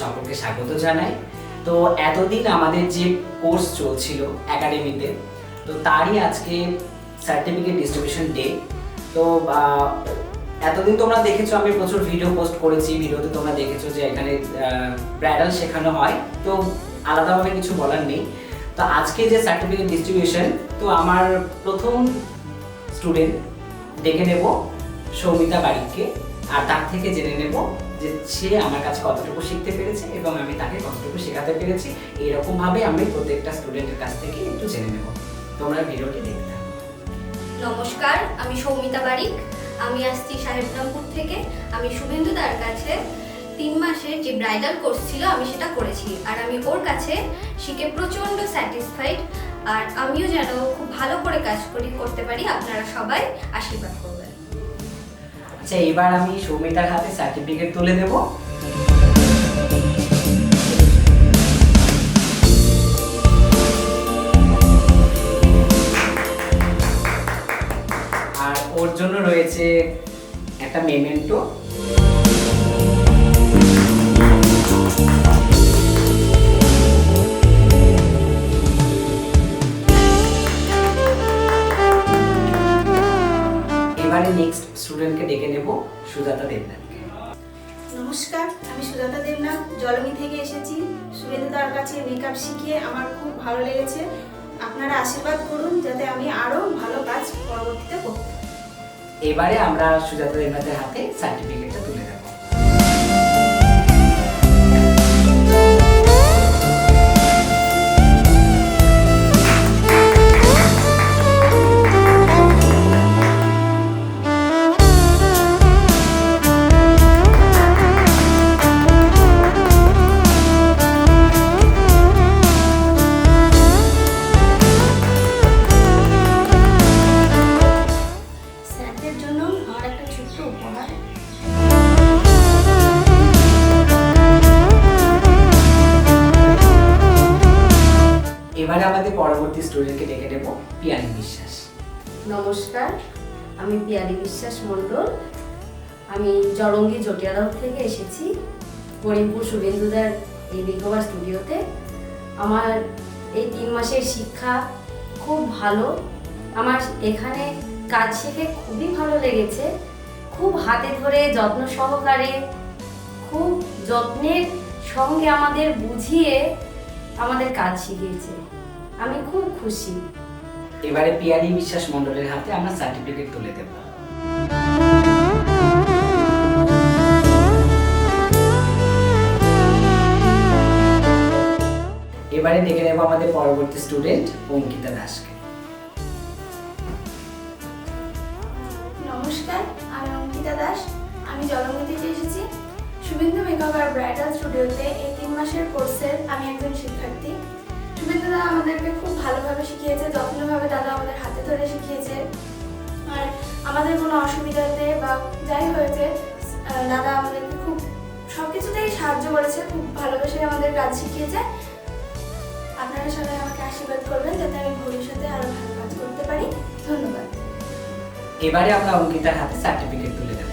সকলকে স্বাগত জানাই। তো এতদিন আমাদের যে কোর্স চলছিল একাডেমিতে তো তারই আজকে সার্টিফিকেট ডিস্ট্রিবিউশন ডে তো এতদিন তোমরা দেখেছ, আমি প্রচুর ভিডিও পোস্ট করেছি, ভিডিওতে তোমরা দেখেছ যে এখানে ব্রাইডাল শেখানো হয়। তো আলাদাভাবে কিছু বলার নেই। তো আজকে যে সার্টিফিকেট ডিস্ট্রিবিউশন তো আমার প্রথম স্টুডেন্ট ডেকে নেব সৌমিতা বাড়িকে আর তার থেকে জেনে নেব যে সে আমার কাছে কতটুকু শিখতে পেরেছে এবং আমি তাকে কতটুকু শেখাতে পেরেছি। এরকম ভাবে আমি প্রত্যেকটা স্টুডেন্টের কাছ থেকে একটু জেনে নেব। তোমরা ভিডিওটি দেখতে নমস্কার, আমি সৌমিতা বারিক। আমি আসছি সাহেবরামপুর থেকে। আমি শুভেন্দু দার কাছে। তিন মাসের যে ব্রাইডাল কোর্স ছিল, আমি সেটা করেছি। আর আমি ওর কাছে শিখে প্রচণ্ড স্যাটিসফাইড আর আমিও যেন খুব ভালো করে কাজ করি, করতে পারি। আপনারা সবাই আশীর্বাদ করবেন। আচ্ছা এবার আমি সৌমিতার হাতে সার্টিফিকেট তুলে দেব। আর ওর জন্য রয়েছে একটা মেমেন্টো এবারে নেক্সট স্টুডেন্টকে ডেকে নেব সুজাতা দেবনাথ নমস্কার আমি সুজাতা দেবনাথ জলমি থেকে এসেছি। সুরেন্দ্র দার কাছে মেকআপ শিখিয়ে আমার খুব ভালো লেগেছে। আপনারা আশীর্বাদ করুন যাতে আমি আরও ভালো কাজ পরবর্তীতে করতে এবারে আমরা সুজাতা দেবনাথের হাতে সার্টিফিকেটটা আমাদের পরবর্তী স্টুডেন্টকে ডেকে নেব পিয়ালি বিশ্বাস। নমস্কার, আমি পিয়ালি বিশ্বাস মণ্ডল। আমি জলঙ্গি জটিয়াদহ থেকে এসেছি করিমপুর শুভেন্দুদার এই মেকওভার স্টুডিওতে। আমার এই তিন মাসের শিক্ষা খুব ভালো। আমার এখানে কাজ শিখে খুবই ভালো লেগেছে। খুব হাতে ধরে যত্ন সহকারে, খুব যত্নের সঙ্গে আমাদের বুঝিয়ে আমাদের কাজ শিখিয়েছে। আমি খুব খুশি। এবারে পিয়ানি বিশ্বাস মণ্ডলের হাতে আমরা সার্টিফিকেট তুলে দেব। এবারে দেখে নেব আমাদের পরবর্তী স্টুডেন্ট অঙ্কিতা দাসকে। নমস্কার আমি অঙ্কিতা দাস। আমি থেকে এসেছি। শুভেন্দু মেকআপ আর ব্রাইডাল স্টুডিওতে এই তিন মাসের কোর্সের আমি একজন শিক্ষার্থী। দাদা আমাদেরকে খুব ভালোভাবে শিখিয়েছে, যত্নভাবে দাদা আমাদের হাতে ধরে শিখিয়েছে। আর আমাদের কোনো অসুবিধাতে বা যাই হয়েছে দাদা আমাদেরকে খুব সব কিছুতেই সাহায্য করেছে, খুব ভালোবেসে আমাদের কাজ শিখিয়েছে। আপনারা সবাই আমাকে আশীর্বাদ করবেন যাতে আমি ভবিষ্যতে আরও ভালো কাজ করতে পারি। ধন্যবাদ। এবারে আমরা অঙ্কিতার হাতে সার্টিফিকেট তুলে দেব।